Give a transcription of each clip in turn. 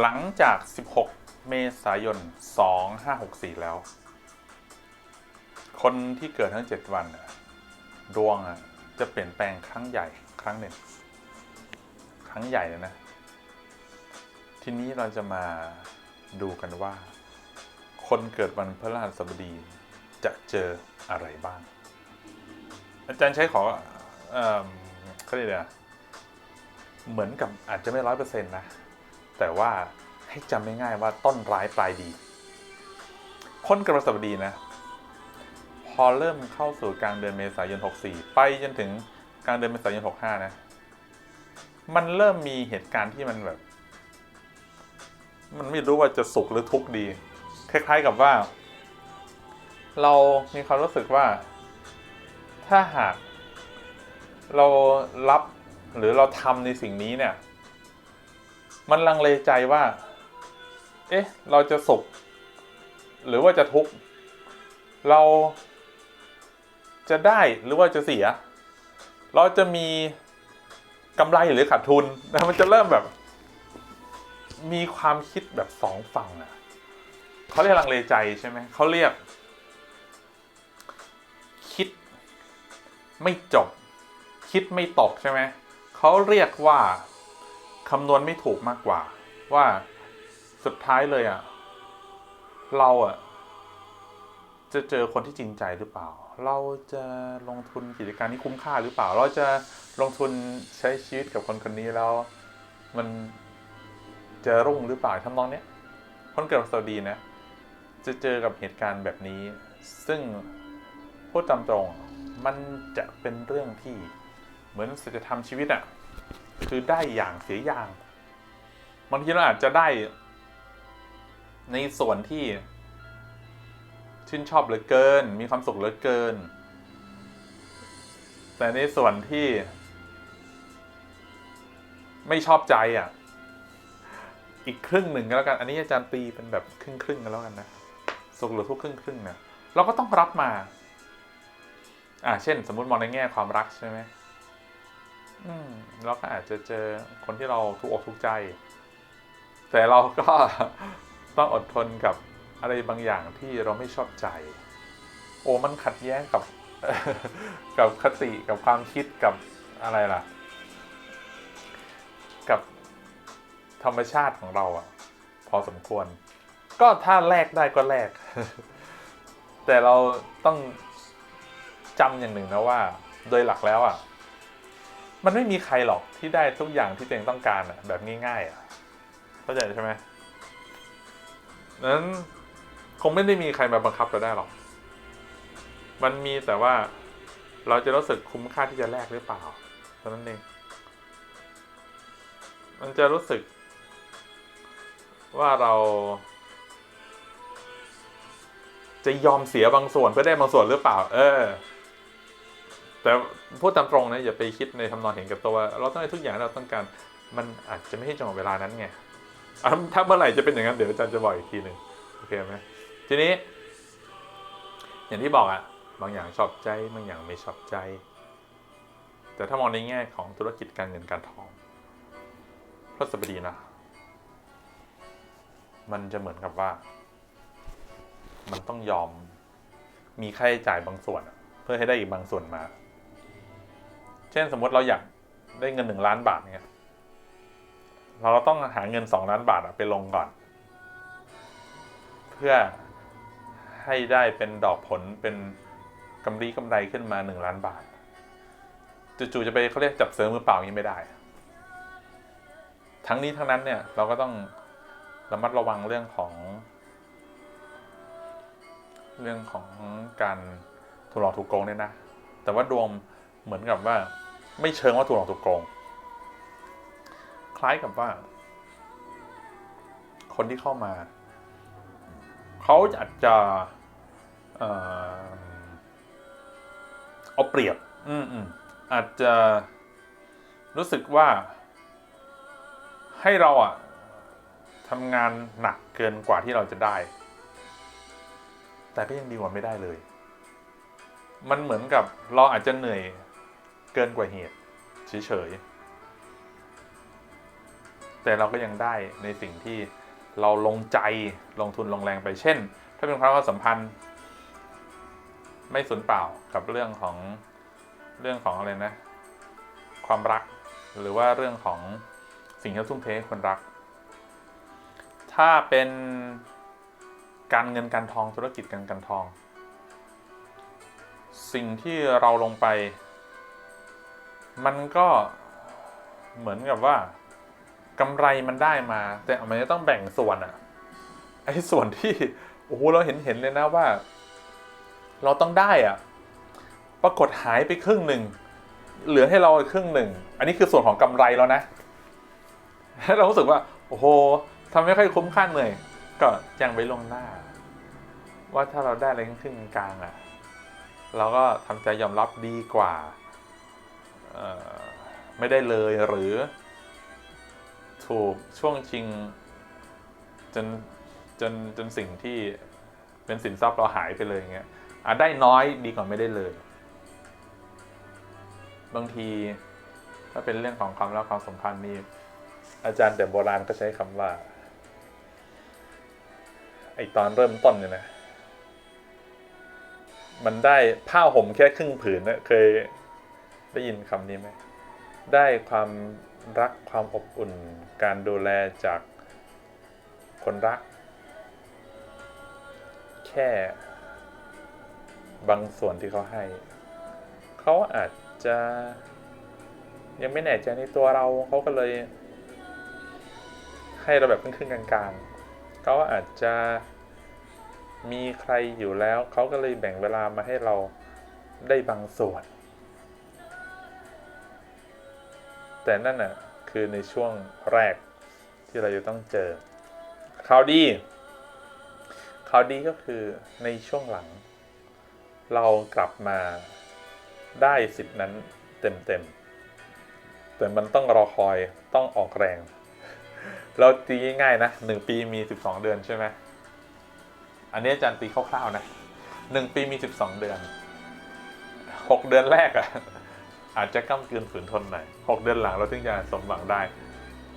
หลังจาก 16 เมษายน 2564 แล้ว คนที่เกิดทั้ง 7 วันน่ะดวงอะจะเปลี่ยนแปลงครั้งใหญ่ครั้งหนึ่ง ครั้งใหญ่เลยนะ ทีนี้เราจะมาดูกันว่า คนเกิดวันพฤหัสบดีจะเจออะไรบ้าง อาจารย์ใช้ขอเอ่อเขาเรียกอะไรเหมือนกับอาจจะไม่ร้อยเปอร์เซ็นต์นะ แต่ว่าให้จำง่ายๆว่าต้นร้ายปลายดี คนกิดวันพฤหัสบดีนะ พอเริ่มเข้าสู่กลางเดือนเมษายน 64 ไปจนถึงกลางเดือนเมษายน 65 นะ มันเริ่มมีเหตุการณ์ที่มันแบบ มันไม่รู้ว่าจะสุขหรือทุกข์ดี คล้ายๆกับว่า เรามีความรู้สึกว่า ถ้าหากเรารับหรือเราทำในสิ่งนี้เนี่ย มันลังเลใจว่า เอ๊ะ เราจะสุข หรือว่าจะทุกข์ เราจะได้หรือว่าจะเสีย เราจะมีกำไรหรือขาดทุนนะมันจะเริ่มแบบ มีความคิดแบบสองฝั่งอะเขาเรียกลังเลใจใช่ไหม เขาเรียก คิดไม่จบ คิดไม่ตกใช่ไหม เขาเรียกว่า คำนวณไม่ถูกมากกว่า ว่าสุดท้ายเลยอะ เราอะ จะเจอคนที่จริงใจหรือเปล่า เราจะลงทุนกิจการนี้คุ้มค่าหรือเปล่า เราจะลงทุนใช้ชีวิตกับคนคนนี้แล้ว มันจะรุ่งหรือเปล่าทำนองเนี้ยคนเกิดวัสดีนะ จะเจอกับเหตุการณ์แบบนี้ ซึ่งพูดตามตรงมันจะเป็นเรื่องที่เหมือนสัจธรรมชีวิตอะ คือได้อย่างเสียอย่างบางทีเราอาจจะได้ ในส่วนที่ ชื่นชอบเหลือเกิน มีความสุขเหลือเกิน แต่ในส่วนที่ ไม่ชอบใจอะ อีกครึ่งหนึ่งก็แล้วกัน อันนี้อาจารย์ตีเป็นแบบครึ่งครึ่งกันแล้วกันนะสุขหรือทุกข์ครึ่งครึ่งๆนะเราก็ต้องรับมา อ่าเช่น สมมติมองในแง่ความรักใช่ไหม เราก็อาจจะเจอคนที่เราถูกอกถูกใจ แต่เราก็ต้องอดทนกับอะไรบางอย่างที่เราไม่ชอบใจ โอ้มันขัดแย้งกับกับคติกับความคิดกับอะไรล่ะ กับธรรมชาติของเราอะพอสมควร ก็ถ้าแลกได้ก็แลกแต่เราต้องจำอย่างหนึ่งนะว่า โดยหลักแล้วอะ มันไม่มีใครหรอกที่ได้ทุกอย่างที่ตัวเองต้องการอะแบบง่ายๆอะเข้าใจใช่ไหมนั้นคงไม่ได้มีใครมาบังคับเราได้หรอก มันมีแต่ว่าเราจะรู้สึกคุ้มค่าที่จะแลกหรือเปล่าเท่านั้นเอง มันจะรู้สึก ว่าเรา จะยอมเสียบางส่วนเพื่อได้บางส่วนหรือเปล่า เออ แต่พูดตามตรงนะอย่าไปคิดในทำนองเห็นกับตัวว่าเราต้องได้ทุกอย่างเราต้องการมันอาจจะไม่ใช่จังหวะเวลานั้นไงถ้าเมื่อไหร่จะเป็นอย่างนั้นเดี๋ยวอาจารย์จะบอกอีกทีหนึ่งโอเคไหมทีนี้ อย่างที่บอกอะบางอย่างชอบใจบางอย่างไม่ชอบใจ แต่ถ้ามองในแง่ของธุรกิจการเงินการทองพระสัปดีนะ มันจะเหมือนกับว่า มันต้องยอมมีค่าใช้จ่ายบางส่วน เพื่อให้ได้อีกบางส่วนมา ช่นสมมติเราอยากได้เงินหนึ่งล้านบาทเนี่ยเราต้องหาเงินสองล้านบาทไปลงก่อน เพื่อให้ได้เป็นดอกผลเป็นกำไรกำไรขึ้นมาหนึ่งล้านบาทจู่ๆจะไปเขาเรียกจับเสริมมือเปล่าอย่างนี้ไม่ได้ ทั้งนี้ทั้งนั้นเนี่ยเราก็ต้องระมัดระวังเรื่องของ เรื่องของการถูกหลอกถูกโกงเนี่ยนะ แต่ว่าดวงเหมือนกับว่า ไม่เชิงว่าถูกหลอกถูกโกง คล้ายกับว่า คนที่เข้ามา เขาอาจจะเอาเปรียบ อืมอืมอาจจะรู้สึกว่า ให้เราอะทำงานหนักเกินกว่าที่เราจะได้ แต่ก็ยังดีกว่าไม่ได้เลย มันเหมือนกับเราอาจจะเหนื่อย เกินกว่าเหตุเฉยๆแต่เราก็ยังได้ในสิ่งที่เราลงใจลงทุนลงแรงไปเช่น ถ้าเป็นความสัมพันธ์ ไม่สูญเปล่ากับเรื่องของเรื่องของอะไรนะ ความรัก หรือว่าเรื่องของสิ่งที่เราทุ่มเทให้คนรัก ถ้าเป็นการเงินการทองธุรกิจการการทอง สิ่งที่เราลงไป มันก็เหมือนกับว่ากำไรมันได้มา แต่มันจะต้องแบ่งส่วนอะไอ้ส่วนที่โอ้โหเราเห็นเห็นเลยนะว่า เราต้องได้อะปรากฏหายไปครึ่งหนึ่งเหลือให้เราครึ่งหนึ่ง อันนี้คือส่วนของกำไรแล้วนะเรารู้สึกว่า โอ้โหทำไม่ค่อยคุ้มค่าเหนื่อยก็ยังไว้ลงหน้า ว่าถ้าเราได้อะไรครึ่งกลางๆอะเราก็ทำใจยอมรับดีกว่า ไม่ได้เลยหรือถูกช่วงชิงจนจนจนสิ่งที่เป็นสินทรัพย์เราหายไปเลยอย่างเงี้ยอะได้น้อยดีกว่าไม่ได้เลย บางทีถ้าเป็นเรื่องของความรักความสัมพันธ์นี่อาจารย์แต่โบราณก็ใช้คำว่า ไอตอนเริ่มต้นเนี่ยนะ มันได้ผ้าห่มแค่ครึ่งผืนนะเคย ได้ยินคำนี้ไหม ได้ความรักความอบอุ่น การดูแลจากคนรัก แค่บางส่วนที่เขาให้ เขาอาจจะยังไม่แน่ใจในตัวเราเขาก็เลย ให้เราแบบครึ่งๆกลางๆเขาอาจจะมีใครอยู่แล้ว เขาก็เลยแบ่งเวลามาให้เราได้บางส่วน แต่นั่นน่ะคือในช่วงแรกที่เราจะต้องเจอข่าวดีข่าวดีก็คือในช่วงหลัง เรากลับมาได้สิทธินั้นเต็มๆแต่มันต้องรอคอยต้องออกแรง เราตีง่ายๆนะหนึ่งปีมี 12 เดือนใช่ไหมอันนี้อาจารย์ตีคร่าวๆนะหนึ่งปีมี 12 เดือน 6 เดือนแรกอะ อาจจะก้ากลืนฝืนทนหน่อยหกเดือนหลังเราถึงจะสมหวังได้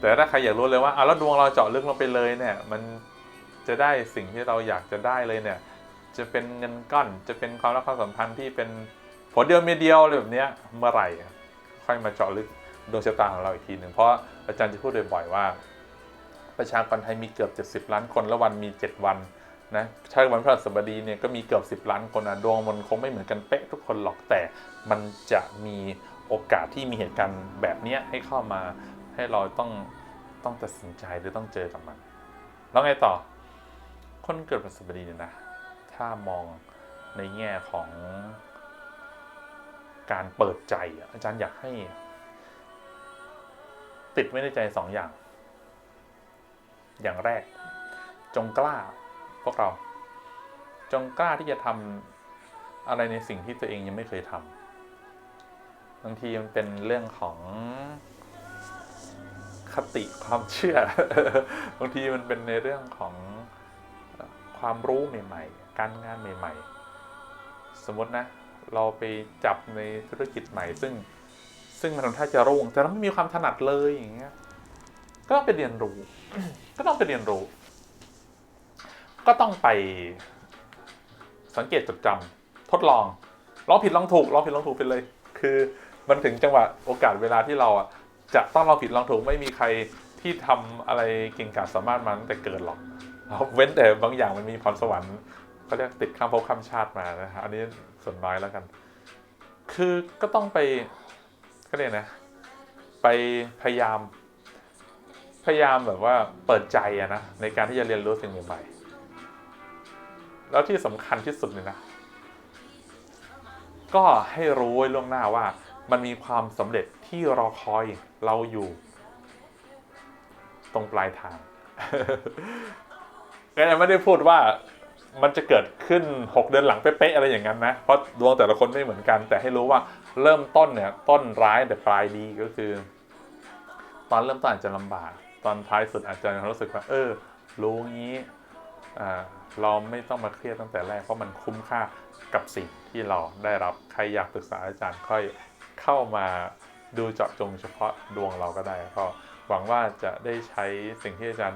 แต่ถ้าใครอยากรู้เลยว่าเอะแล้วดวงเราเจาะลึกลงไปเลยเนี่ย มันจะได้สิ่งที่เราอยากจะได้เลยเนี่ย จะเป็นเงินก้อนจะเป็นความรักความสัมพันธ์ที่เป็นผลเดียวเมียเดียวอะไรแบบเนี้ยเมื่อไหร่ค่อยมาเจาะลึกดวงชะตาของเราอีกทีหนึ่งเพราะอาจารย์จะพูดบ่อยๆว่า ประชากรไทยมีเกือบ 70 ล้านคนแล้ววันมี 7 วัน นะใช่วันพฤหัสบดีเนี่ยก็มีเกือบ 10 ล้านคนนะดวงมันคงไม่เหมือนกันเป๊ะทุกคนหรอกแต่มันจะมีโอกาสที่มีเหตุการณ์แบบเนี้ยให้เข้ามาให้เราต้องต้องตัดสินใจหรือต้องเจอกับมัน แล้วไงต่อ คนเกิดพฤหัสบดีเนี่ยนะ ถ้ามองในแง่ของการเปิดใจอาจารย์อยากให้ ติดไว้ในใจสองอย่าง อย่างแรก จงกล้า วกเรา จงกล้าที่จะทำอะไรในสิ่งที่ตัวเองยังไม่เคยทำบางทีมันเป็นเรื่องของคติความเชื่อบางทีมันเป็นในเรื่องของความรู้ใหม่ ๆ การงานใหม่ ๆ สมมตินะ เราไปจับในธุรกิจใหม่ ซึ่งซึ่งมันทำท่าจะรุ่งแต่เราไม่มีความถนัดเลยอย่างเงี้ยก็ต้องไปเรียนรู้ ก็ต้องไปเรียนรู้ ก็ต้องไปสังเกตจดจำทดลองลองผิดลองถูกลองผิดลองถูกไปเลย คือมันถึงจังหวะโอกาสเวลาที่เราจะต้องลองผิดลองถูกไม่มีใครที่ทำอะไรเก่งกาจสามารถมาตั้งแต่เกิดหรอกเว้นแต่บางอย่างมันมีพรสวรรค์เขาเรียกติดข้ามภพข้ามชาติมานะฮะอันนี้ส่วนน้อยแล้วกัน คือก็ต้องไปก็เรียกนะ ไปพยายาม พยายามแบบว่าเปิดใจอะนะในการที่จะเรียนรู้สิ่งใหม่ๆ แล้วที่สำคัญที่สุดเลยนะ ก็ให้รู้ไว้ล่วงหน้าว่า มันมีความสำเร็จที่รอคอยเราอยู่ ตรงปลายทางก็ยังไม่ได้พูดว่ามันจะเกิดขึ้น 6 เดือนหลังเป๊ะๆอะไรอย่างนั้นนะ เพราะดวงแต่ละคนไม่เหมือนกัน แต่ให้รู้ว่าเริ่มต้นเนี่ยต้นร้ายแต่ปลายดีก็คือ ตอนเริ่มต้นอาจจะลำบาก ตอนท้ายสุดอาจจะรู้สึกว่า เออ รู้งี้ เราไม่ต้องมาเครียดตั้งแต่แรกเพราะมันคุ้มค่ากับสิ่งที่เราได้รับใครอยากปรึกษาอาจารย์ค่อยเข้ามาดูเจาะจงเฉพาะดวงเราก็ได้เพราะหวังว่าจะได้ใช้สิ่งที่อาจารย์